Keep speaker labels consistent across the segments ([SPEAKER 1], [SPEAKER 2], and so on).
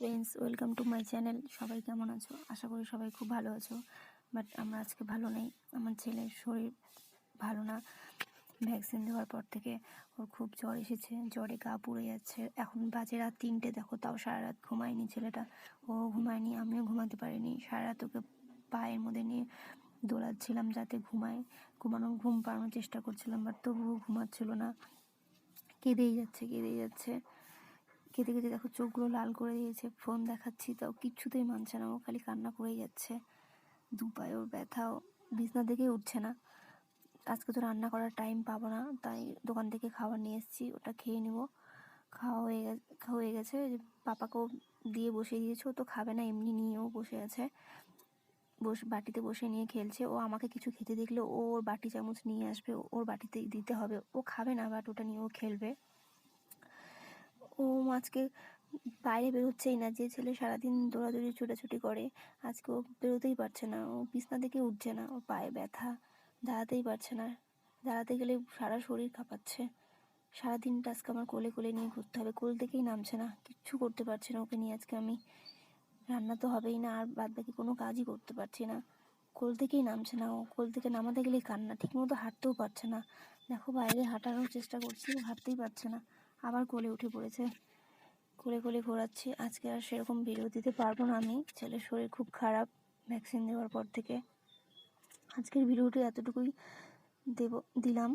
[SPEAKER 1] Friends welcome to my channel সবাই কেমন আছো? আশা করি সবাই খুব ভালো আছো। বাট আমরা আজকে ভালো নেই। আমার ছেলের শরীর ভালো না। ভ্যাকসিন দেওয়ার পর থেকে ওর খুব জ্বর এসেছে। জ্বরে গা পুড়ে যাচ্ছে। এখন বাজে রাত তিনটে। দেখো, তাও সারা রাত ঘুমায়নি ছেলেটা। ও ঘুমায়নি, আমিও ঘুমাতে পারিনি। সারা রাত ওকে পায়ের মধ্যে নিয়ে দোলাচ্ছিলাম যাতে ঘুমায়। ঘুমানো ঘুম পাড়ানোর চেষ্টা করছিলাম বাট তবুও ঘুমাচ্ছিল না। কেঁদেই যাচ্ছে কেঁদেই যাচ্ছে। কেঁদে খেতে দেখো চোখগুলো লাল করে দিয়েছে, ফোন দেখাচ্ছি, তাও কিচ্ছুতেই মানছে না, ও খালি কান্না করেই যাচ্ছে। দু ওর ব্যথাও বিছনা থেকেই উঠছে না। আজকে তো রান্না করার টাইম পাবো না, তাই দোকান থেকে খাবার নিয়ে এসেছি, ওটা খেয়ে নিব। খাওয়া হয়ে গেছে হয়ে গেছে যে পাপাকেও দিয়ে বসিয়ে দিয়েছে, ও তো খাবে না, এমনি নিয়েও বসে আছে। বস, বাটিতে বসে নিয়ে খেলছে, ও আমাকে কিছু খেতে দেখলে ও ওর বাটি চামচ নিয়ে আসবে, ওর বাটিতে দিতে হবে। ও খাবে না বাট ওটা নিয়ে ও খেলবে। ও, আজকে বাইরে বেরোচ্ছেই না। যে ছেলে সারাদিন দৌড়াদৌড়ি, ছোটাছুটি করে, আজকে ও বেরোতেই পারছে না। ও বিছনা থেকে উঠছে না। ওর পায়ে ব্যথা। দাঁড়াতেই পারছে না। দাঁড়াতে গেলে সারা শরীর কাঁপাচ্ছে। সারাদিনটা আজকে আমার কোলে কোলে নিয়ে ঘুরতে হবে। কোল থেকেই নামছে না। কিচ্ছু করতে পারছি না ওকে নিয়ে আজকে আমি। রান্না তো হবেই না, আর বাদ বাকি কোনো কাজই করতে পারছি না। কোল থেকেই নামছে না ও। কোল থেকে নামাতে গেলেই কান্না। ঠিকমতো হাঁটতেও পারছে না। দেখো বাইরে হাঁটানোর চেষ্টা করছি, ও হাঁটতেই পারছে না। আবার কোলে উঠে পড়েছে। কোলে কোলে ঘোরাচ্ছি। আজকে আর সেরকম ভিডিও দিতে পারব না আমি। ছেলের শরীর খুব খারাপ ভ্যাকসিন দেওয়ার পর থেকে। আজকের ভিডিওটি এতটুকুই দেব, দিলাম।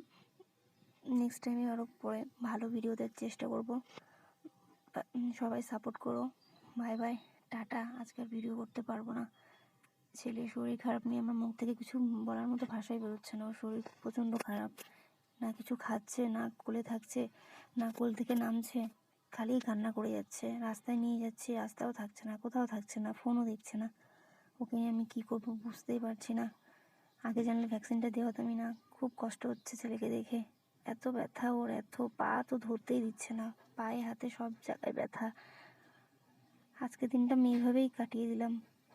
[SPEAKER 1] নেক্সট টাইমে আরও পরে ভালো ভিডিও দেওয়ার চেষ্টা করব। সবাই সাপোর্ট করো। বাই বাই টাটা। আজকের ভিডিও করতে পারব না। ছেলের শরীর খারাপ নিয়ে আমার মুখ থেকে কিছু বলার মতো ভাষাই বেরোচ্ছে না। ওর শরীর প্রচণ্ড খারাপ। না কিছু খাচ্ছে, না কোলে থাকছে, না কোল থেকে নামছে, খালি কান্না করে যাচ্ছে। রাস্তায় নিয়ে যাচ্ছি, রাস্তাও থাকছে না, কোথাও থাকছে না ফোনও দেখছে না। ওকে নিয়ে আমি কী করব বুঝতেই পারছি না। আগে জানলে ভ্যাকসিনটা দেওয়াতামই না, খুব কষ্ট হচ্ছে ছেলেকে দেখে। এত ব্যথা ওর, এত পা তো ধরতেই দিচ্ছে না, পায়ে, হাতে সব জায়গায় ব্যথা। আজকে দিনটা আমি এইভাবেই কাটিয়ে দিলাম।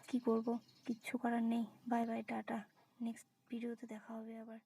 [SPEAKER 1] কি করব? কিচ্ছু করার নেই। By bye, tata. নেক্সট ভিডিওতে দেখা হবে আবার।